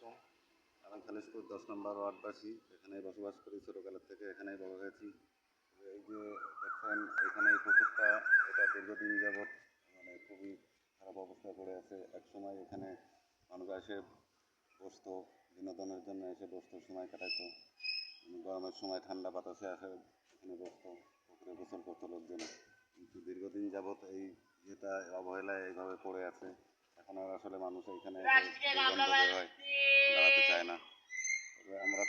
আলাইকুম দশ নম্বর ওয়ার্ডবাসী এখানে বসবাস করি ছোটোবেলার থেকে, এখানেই বড় হয়েছি। এই যে দেখছেন, এখানে এই পুকুরটা, এটা দীর্ঘদিন যাবৎ মানে খুবই খারাপ অবস্থায় পড়ে আছে। এক সময় এখানে মানুষ এসে বসত, বিনোদনের জন্য এসে বসতো, সময় কাটাতো গরমের সময় ঠান্ডা বাতাসে আসে এখানে বসতো, পুকুরে গোসল করতো লোকজন। কিন্তু দীর্ঘদিন যাবৎ এই যেটা অবহেলায় এইভাবে পড়ে আছে। এখন আর আসলে মানুষ এখানে হয়।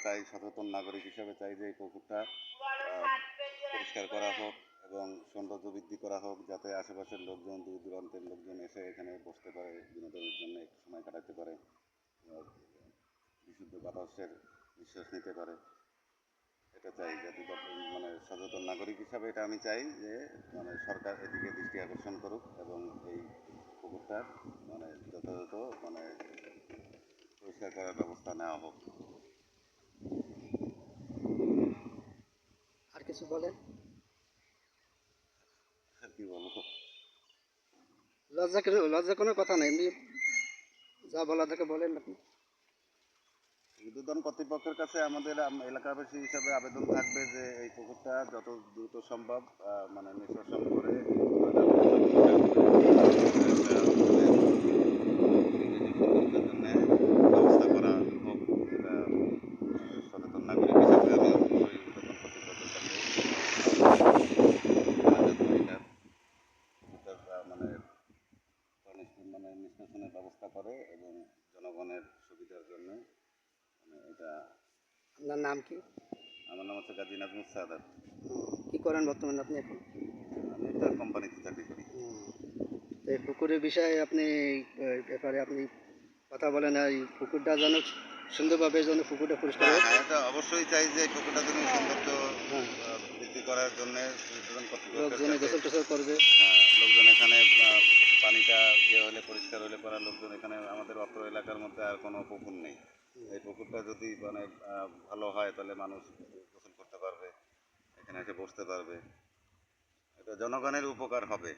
চাই সচেতন নাগরিক হিসেবে চাই যে এই পুকুরটা পরিষ্কার করা হোক এবং সৌন্দর্য বৃদ্ধি করা হোক যাতে আশেপাশের লোকজন দূর দূরান্তের লোকজন এসে এখানে বসতে পারে, বিনোদনের জন্য একটু সময় কাটাতে পারে বিশুদ্ধ বাতাসের নিঃশ্বাস নিতে পারে। এটা চাই যাতে মানে সচেতন নাগরিক হিসাবে এটা আমি চাই যে মানে সরকার এদিকে দৃষ্টি আকর্ষণ করুক এবং এই পুকুরটার মানে যথাযথ মানে পরিষ্কার করার ব্যবস্থা নেওয়া হোক। কিছু বলেন? কি বলব? লজ্জা লজ্জা কোনো কথা নেই। এমনি যা বলা থাকে বলেন আপনি। উদ্বোধন কর্তৃপক্ষের কাছে আমাদের এলাকাবাসী হিসাবে আবেদন থাকবে যে এই পুকুরটা যত দ্রুত সম্ভব মানে নিঃশ্বাসন করে ব্যবস্থা করা হোক এটা সচেতন নাগরিক হিসাবে আমি অবশ্যই উদ্বোধন কর্তৃপক্ষের কাছে এটার এটার, মানে পানিশ- মানে নিষ্কাশনের করে এবং জনগণের সুবিধার জন্য মানে এটা আপনার নাম কি? আমার নাম হচ্ছে গাজী নাজমুল সাদাত। কি করেন বর্তমানে আপনি এখন? আমি একটা কোম্পানিতে চাকরি করি। তো এই পুকুরের বিষয়ে আপনি এই ব্যাপারে আপনি কথা বলেন এই পুকুরটা যেন সুন্দরভাবে যেন পুকুরটা পরিষ্কার হ্যাঁ হয়। এটা অবশ্যই চাই যে পুকুরটা যেন সৌন্দর্য হ্যাঁ। বৃদ্ধি করার জন্য লোকজনে গোসল টোসল করবে। হ্যাঁ লোকজন এখানে পানিটা ইয়ে হলে পরিষ্কার হলে পরে লোকজন এখানে আমাদের অত্র এলাকার মধ্যে আর কোনো পুকুর নেই। এই পুকুরটা যদি মানে ভালো হয় তাহলে মানুষ গোসল করতে পারবে এখানে এসে বসতে পারবে। এটা জনগণের উপকার হবে।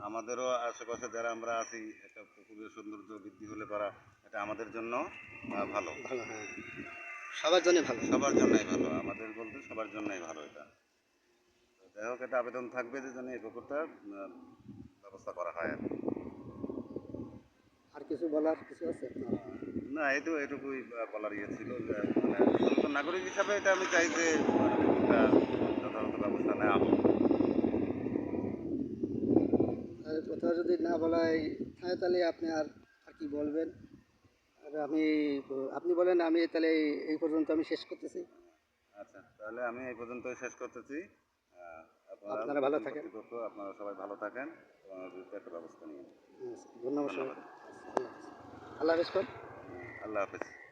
আমাদেরও আশেপাশে যারা আমরা আছি একটা পুকুরের সৌন্দর্য বৃদ্ধি হলে পারা এটা আমাদের জন্য ভালো। ভালো হ্যাঁ। সবার জন্য ভালো। সবার জন্যই ভালো। আমাদের বলতে সবার জন্যই ভালো এটা। যাই হোক এটা আবেদন থাকবে যে জন্য এই পুকুরটা ব্যবস্থা করা হয় আর কিছু বলার কিছু আছে? না এই তো এটুকুই বলার ইয়ে ছিল মানে সচেতন নাগরিক হিসাবে এটা আমি চাই যে যথাযথ ব্যবস্থা নেওয়া হোক। আর কথা যদি না বলাই থাকে তাহলে আপনি আর আর কি বলবেন? আর আমি আপনি বলেন আমি তাহলে এই পর্যন্ত আমি শেষ করতেছি। আচ্ছা তাহলে আমি এই পর্যন্ত শেষ করতেছি। আপনারা ভালো থাকেন। আপনারা সবাই ভালো থাকেন একটা ব্যবস্থা নিন। ধন্যবাদ। আল্লাহ হাফিজ। আল্লাহ হাফেজ।